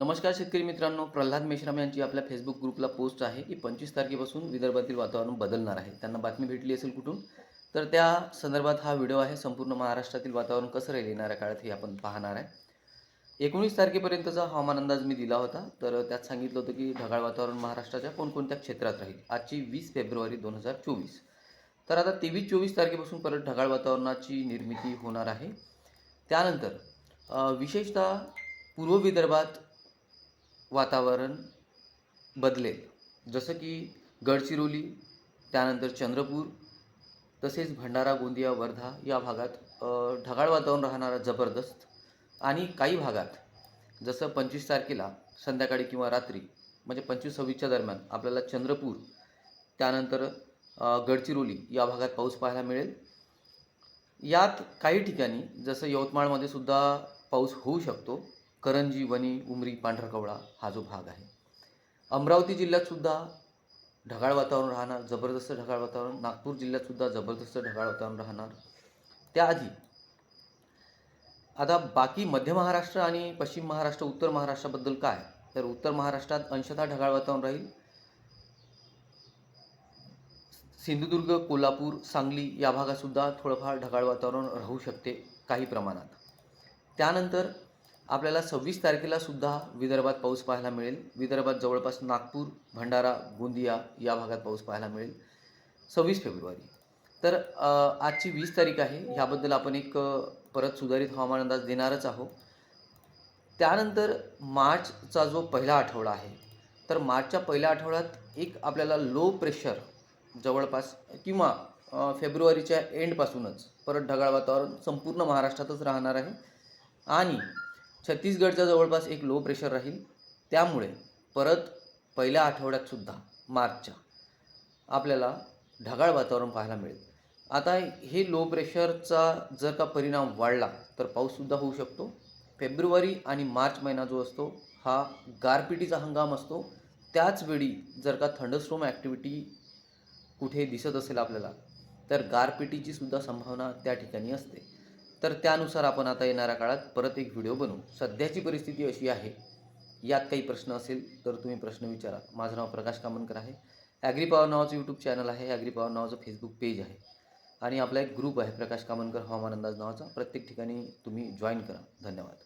नमस्कार शेतकरी मित्रांनो प्रल्हाद मेश्राम यांची आपल्या फेसबुक ग्रुपला पोस्ट आहे की पंचवीस तारखेपासून विदर्भातील वातावरण बदलणार आहे. त्यांना बातमी भेटली असेल कुठून? तर त्या संदर्भात हा व्हिडिओ आहे. संपूर्ण महाराष्ट्रातील वातावरण कसं राहील येणाऱ्या काळात हे आपण पाहणार आहे. एकोणीस तारखेपर्यंतचा हवामान अंदाज मी दिला होता. तर त्यात सांगितलं होतं की ढगाळ वातावरण महाराष्ट्राच्या कोणकोणत्या क्षेत्रात राहील? आजची वीस फेब्रुवारी दोन हजार चोवीस. तर आता तेवीस चोवीस तारखेपासून परत ढगाळ वातावरणाची निर्मिती होणार आहे. त्यानंतर विशेषतः पूर्व विदर्भात वातावरण बदलेल. जसं की गडचिरोली त्यानंतर चंद्रपूर तसेच भंडारा गोंदिया वर्धा या भागात ढगाळ वातावरण राहणारा जबरदस्त आणि काही भागात जसं पंचवीस तारखेला संध्याकाळी किंवा रात्री म्हणजे पंचवीस सव्वीसच्या दरम्यान आपल्याला चंद्रपूर त्यानंतर गडचिरोली या भागात पाऊस पाहायला मिळेल. यात काही ठिकाणी जसं यवतमाळमध्ये सुद्धा पाऊस होऊ शकतो. करंजी वणी उमरी पांढरकवळा हा जो भाग आहे. अमरावती जिल्ह्यातसुद्धा ढगाळ वातावरण राहणार जबरदस्त ढगाळ वातावरण. नागपूर जिल्ह्यातसुद्धा जबरदस्त ढगाळ वातावरण राहणार. त्याआधी आता बाकी मध्य महाराष्ट्र आणि पश्चिम महाराष्ट्र उत्तर महाराष्ट्राबद्दल काय? तर उत्तर महाराष्ट्रात अंशतः ढगाळ वातावरण राहील. सिंधुदुर्ग कोल्हापूर सांगली या भागातसुद्धा थोडंफार ढगाळ वातावरण राहू शकते काही प्रमाणात. त्यानंतर आपल्याला सव्वीस तारखेला सुद्धा विदर्भात पाऊस पाहायला मिळेल. विदर्भात जवळपास नागपूर भंडारा गोंदिया या भागात पाऊस पाहायला मिळेल. सव्वीस फेब्रुवारी. तर आजची वीस तारीख आहे. ह्याबद्दल आपण एक परत सुधारित हवामान अंदाज देणारच आहोत. त्यानंतर मार्चचा जो पहिला आठवडा आहे तर मार्चच्या पहिल्या आठवड्यात एक आपल्याला लो प्रेशर जवळपास किंवा फेब्रुवारीच्या एंडपासूनच परत ढगाळ वातावरण संपूर्ण महाराष्ट्रातच राहणार आहे. आणि छत्तीसगडच्या जवळपास एक लो प्रेशर राहील. त्यामुळे परत पहिल्या आठवड्यातसुद्धा मार्चच्या आपल्याला ढगाळ वातावरण पाहायला मिळेल. आता हे लो प्रेशरचा जर का परिणाम वाढला तर पाऊससुद्धा होऊ शकतो. फेब्रुवारी आणि मार्च महिना जो असतो हा गारपिटीचा हंगाम असतो. त्याचवेळी जर का थंडस्ट्रोम ॲक्टिव्हिटी कुठे दिसत असेल आपल्याला तर गारपिटीची सुद्धा संभावना त्या ठिकाणी असते. तर त्यानुसार आपण आता येणाऱ्या काळात परत एक व्हिडिओ बनवू. सध्याची परिस्थिती अशी आहे यात काही प्रश्न असेल तर तुम्ही प्रश्न विचारा. माझं नाव प्रकाश कामनकर आहे. ॲग्री पॉवर नावाचं यूट्यूब चॅनल आहे. ॲग्री पॉवर नावाचं फेसबुक पेज आहे. आणि आपला एक ग्रुप आहे प्रकाश कामनकर हवामान अंदाज नावाचा. प्रत्येक ठिकाणी तुम्ही जॉईन करा. धन्यवाद.